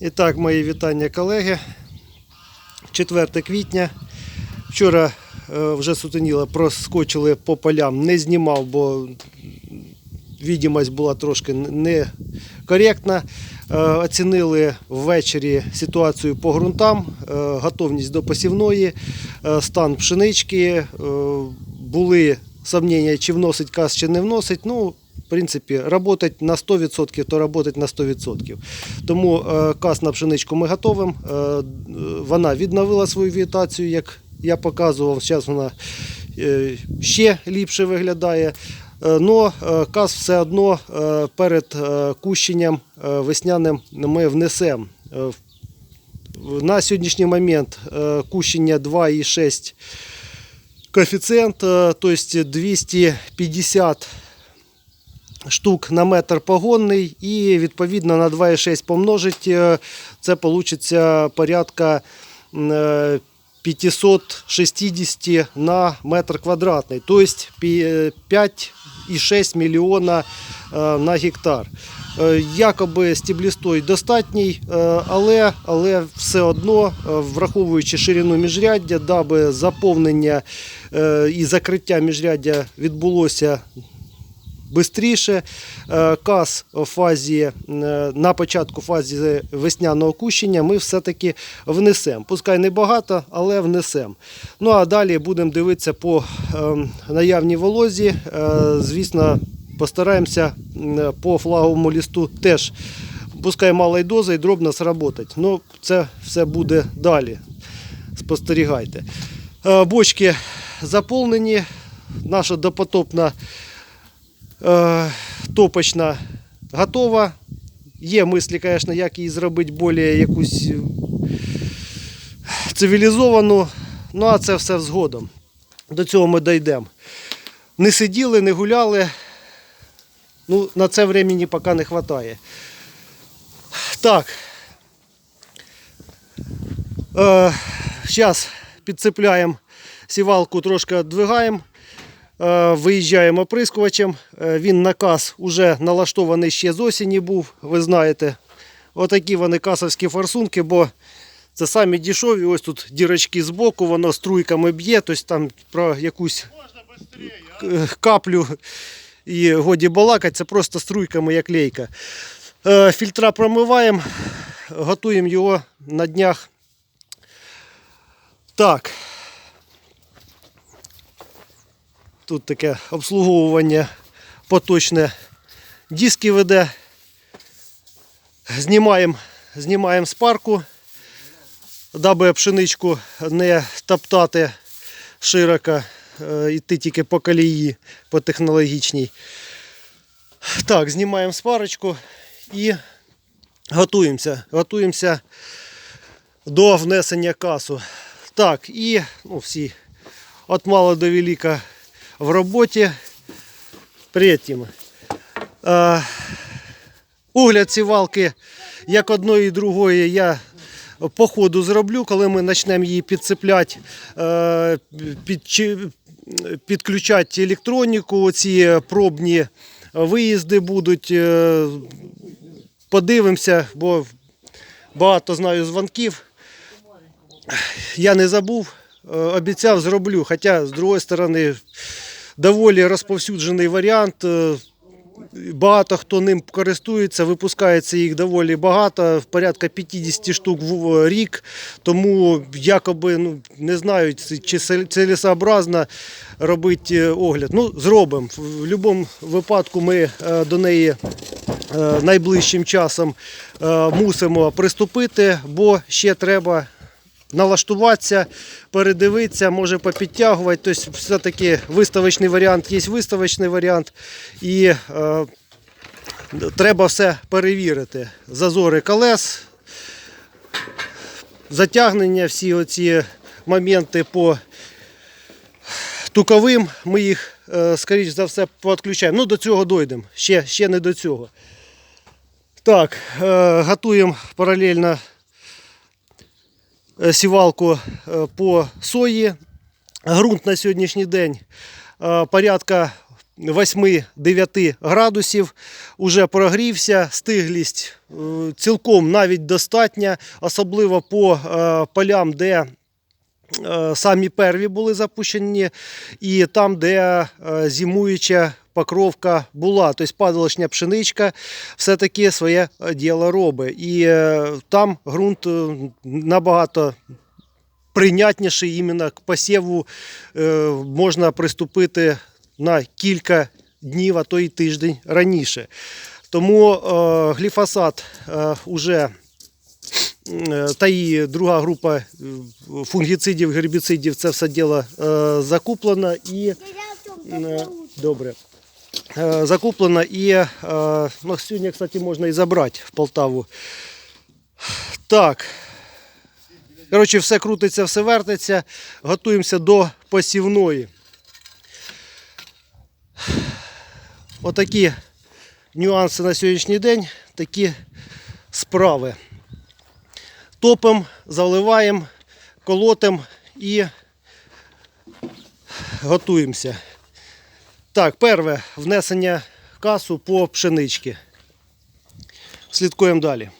І так, мої вітання, колеги. 4 квітня. Вчора е, вже сутеніло, проскочили по полям, не знімав, бо відомість була трошки некоректна. Е, Оцінили ввечері ситуацію по ґрунтам, е, готовність до посівної, стан пшенички. Були сумніння, чи вносить каз, чи не вносить. Ну, принципі, работать на 100%, то работать на 100%. Тому е, каз на пшеничку ми готовим. Е, Вона відновила свою вегетацію, як я показував. Зараз вона е, ще ліпше виглядає. Но каз все одно перед кущенням весняним ми внесемо. На сьогоднішній момент кущення 2,6 коефіцієнт, тобто 250 штук на метр погонний і відповідно на 2,6 помножить, е, це вийде порядка е, 560 на метр квадратний, тобто 5,6 мільйона е, на гектар. Е, Якоби стіблістой достатній, е, але, але все одно, е, враховуючи ширину міжряддя, даби заповнення е, і закриття міжряддя відбулося Бистріше Е, каз в фазі е, на початку фазі весняного кущення ми все-таки внесемо. Пускай не багато, але внесемо. Ну а далі будемо дивитися по е, наявній волозі. Е, Звісно, постараємося по флаговому лісту теж. Пускай малої дози і дробно сработать. Ну, це все буде далі. Спостерігайте. Бочки заповнені. Наша допотопна топочна готова. Є мислі, звісно, як її зробити більш якусь е, цивілізовану. Ну, а це все згодом. До цього ми дійдемо. Не сиділи, не гуляли. Ну, на це времени поки не вистачає. Так. Е, Зараз підцепляємо сівалку, трошки віддвигаємо. Е, Виїжджаємо оприскувачем. Е, Він наказ уже налаштований ще з осені був, ви знаєте. Отакі вони касовські форсунки, бо це самі дешеві. Ось тут дірочки з боку, воно струйками б'є, тобто там про якусь каплю і годі балакать, це просто струйками як лейка. Е, Фільтра промиваємо, готуємо його на днях. Так. Тут таке обслуговування поточне диски веде. Знімаємо, знімаємо спарку, даби пшеничку не топтати широко, е, йти тільки по колії, по технологічній. Так, знімаємо спарочку і готуємося. Готуємося до внесення касу. Так, і ну, всі от мала до велика в роботі. Третім. Е, огляд сівалки як одної і другої я по ходу зроблю, коли ми почнемо її підцепляти, підчи- підключати електроніку, ці пробні виїзди будуть. е, Подивимося, бо багато знаю дзвонків. Я не забув, е, обіцяв, зроблю. Хоча, з другої сторони, доволі розповсюджений варіант. е, Багато хто ним користується, випускається їх доволі багато, порядка 50 штук в рік. Тому якоби ну, не знаю, чи цілесообразно робити е, огляд. Ну, зробимо. В будь-якому випадку ми е, до неї найближчим часом мусимо приступити, бо ще треба налаштуватися, передивитися, може попідтягувати. Тобто, все-таки виставочний варіант є виставочний варіант. І е, треба все перевірити. Зазори колес, затягнення, всі оці моменти по туковим. Ми їх, е, скоріш за все, підключаємо. Ну, до цього дійдемо. Ще, ще не до цього. Так, е, готуємо паралельно сівалку е, по сої. Грунт на сьогоднішній день е, порядка 8-9 градусів. Уже прогрівся, стиглість е, цілком навіть достатня, особливо по е, полям, де е, самі перві були запущені, і там, де е, зимуюча покровка була. Тобто падалочня пшеничка все-таки своє е, діло робить. І е, там ґрунт е, набагато прийнятніший іменно к посіву можна приступити на кілька днів, а то й тиждень раніше. Тому гліфосат уже та і друга група фунгіцидів, гербіцидів, це все діло закуплено і добре. Е, Закуплено і е, ну, сьогодні, кстати, можна і забрати в Полтаву. Так. Коротше, все крутиться, все вертиться. Готуємося до посівної. Отакі нюанси на сьогоднішній день, такі справи. Топимо, заливаємо, колотимо і готуємося. Так, перше внесення касу по пшенички. Слідкуємо далі.